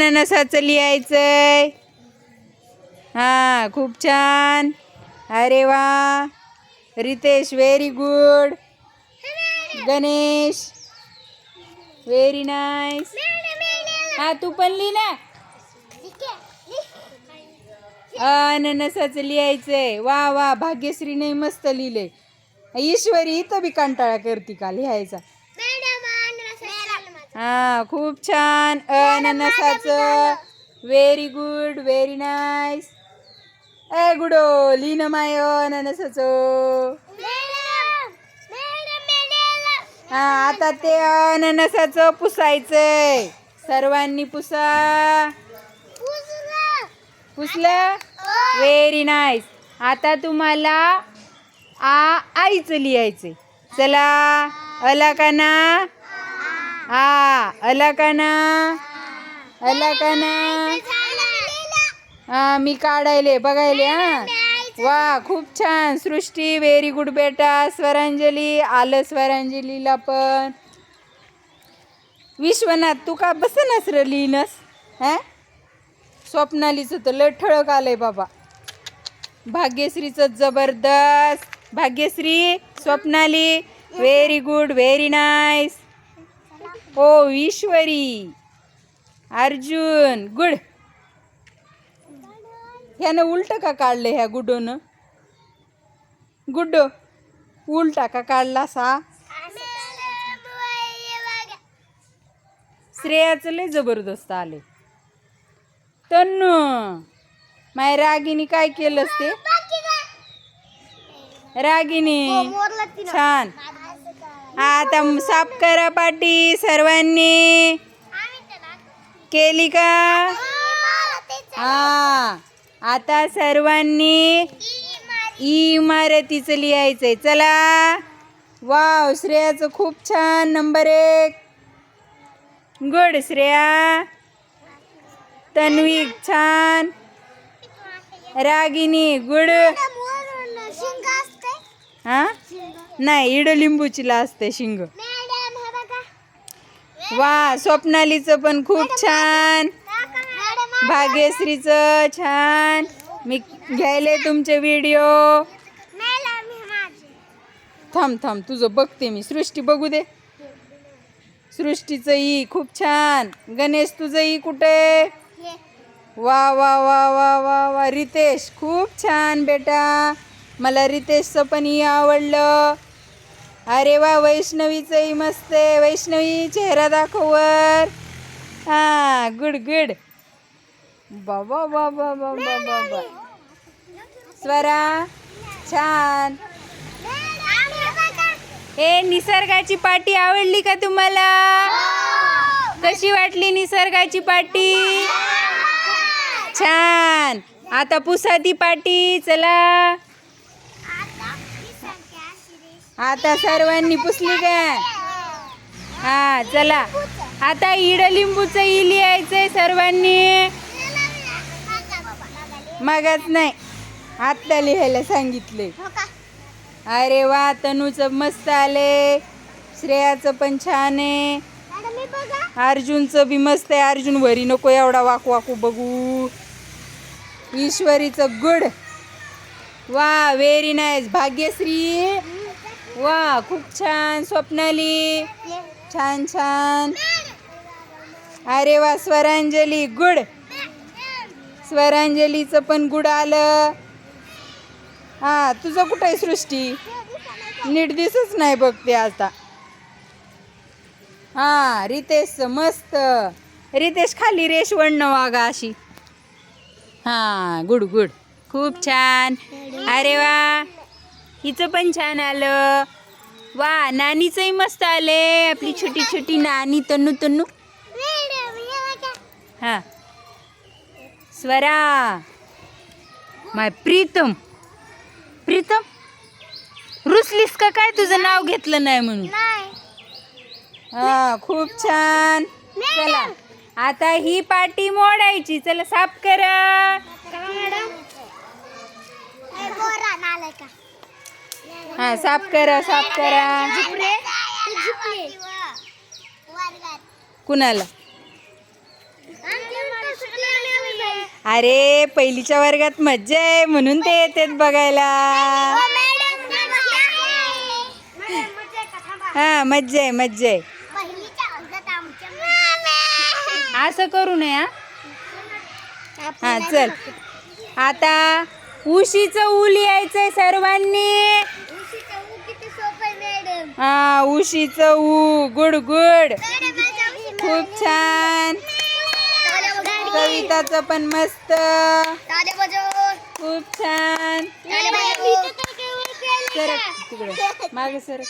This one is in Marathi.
अननसाचं लिहायचंय. हा खूप छान. अरे वा. Ritesh very good Ganesh very nice हा तू पण लिही ना. अननसाचं लिहायचंय. वा वा भाग्यश्रीने मस्त लिहिलंय. ईश्वरी इथं बी कंटाळा करते का लिहायचा? हा खूप छान. अननसाचं व्हेरी गुड व्हेरी नाईस ए गुडो लिहिन माय अननसाचं हा आता ते अननसाचं पुसायचंय. सर्वांनी पुसा. पुसलं. व्हेरी नाईस आता तुम्हाला आ आईचं लिहायचंय. चला अला का ना आ अला का ना? अला का ना? हा मी काढायले बघायले हा. वा खूप छान. सृष्टी व्हेरी गुड बेटा स्वरांजली आलं स्वरांजलीला पण. विश्वनाथ तू का बसनस र लिहिनस हा? स्वप्नालीचं तर लय ठळक आलंय बाबा. भाग्यश्रीचं जबरदस्त. Bhagyashree Swapnali very good very nice ओ ईश्वरी. अर्जुन गुड. ह्यानं उलट का काढलं ह्या गुडोनं? गुड्डो उलटा का काढला सा श्रेयाचं लय जबरदस्त आले तन्नू माय रागिनी काय केलंस ते? रागिनी छान. आता साफ करा पाटी सर्वांनी. केली का? हा आता सर्वांनी इमारतीचं लिहायचंय. चला. वाव श्रेयाचं खूप छान नंबर एक. गुड श्रेया. तन्वी छान. रागिनी गुड. हा? नाही इडलिंबूची ला असते शिंग. वा स्वप्नालीचं पण खूप छान. भाग्यश्रीचं छान. मी घ्यायले तुमचे व्हिडिओ. थांब थांब तुझं बघते मी. सृष्टी बघू दे. सृष्टीचं ई खूप छान. गणेश तुझं ई कुठे? वा वा वा वा वा वा. रितेश खूप छान बेटा. मला रितेशचं पण ई आवडलं. अरे वा वैष्णवीचंही मस्त आहे. वैष्णवी चेहरा दाखवर हा गुड गुड. बाबा बाबा बाबा बाबा स्वरा छान. हे निसर्गाची पाटी आवडली का तुम्हाला? कशी वाटली निसर्गाची पाटी? छान. आता पुसा ती पाटी चला. आता सर्वांनी पुसली का? हा चला. आता इडलिंबूचं ई यायचंय सर्वांनी. मगच नाही. आत्ता लिहायला सांगितले. अरे वा तनूचं मस्त आले. श्रेयाचं पण छान आहे. अर्जुनचं बी मस्त आहे. अर्जुन वरी नको एवढा वाकू वाकू बघू. ईश्वरीचं गुड वा व्हेरी नाईस भाग्यश्री. वा खूप छान. स्वप्नाली. छान छान. अरे वा स्वरांजली. गुड. स्वरांजलीचं पण गुड आलं. हा तुझं कुठं आहे सृष्टी? नीट दिसच नाही बघते आता. हा रितेश मस्त. रितेश खाली रेश वळणं वागा अशी. हा गुड गुड. खूप छान. अरे वा हिचं पण छान आलं. वा नानीचंही मस्त आले आपली छोटी छोटी नानी तन्नू तन्नू. हा. स्वरा. माय प्रीतम. प्रीतम रुसलीस का काय? तुझं नाव घेतलं नाही म्हणून. हा खूप छान. चला आता ही पाटी मोडायची. चला साफ करा. हा साफ करा साफ करा. कुणाला? अरे पहिलीच्या वर्गात मज्जा आहे म्हणून ते येतात बघायला. हा मज्जा आहे मज्जा आहे. असं करू नये हा. हा चल. आता उशीचं ऊ लिहायचंय सर्वांनी. हा उशीचं ऊ गुड गुड. खूप छान. कविताचं पण मस्त. खूप छान. सर तिकडे. माग सर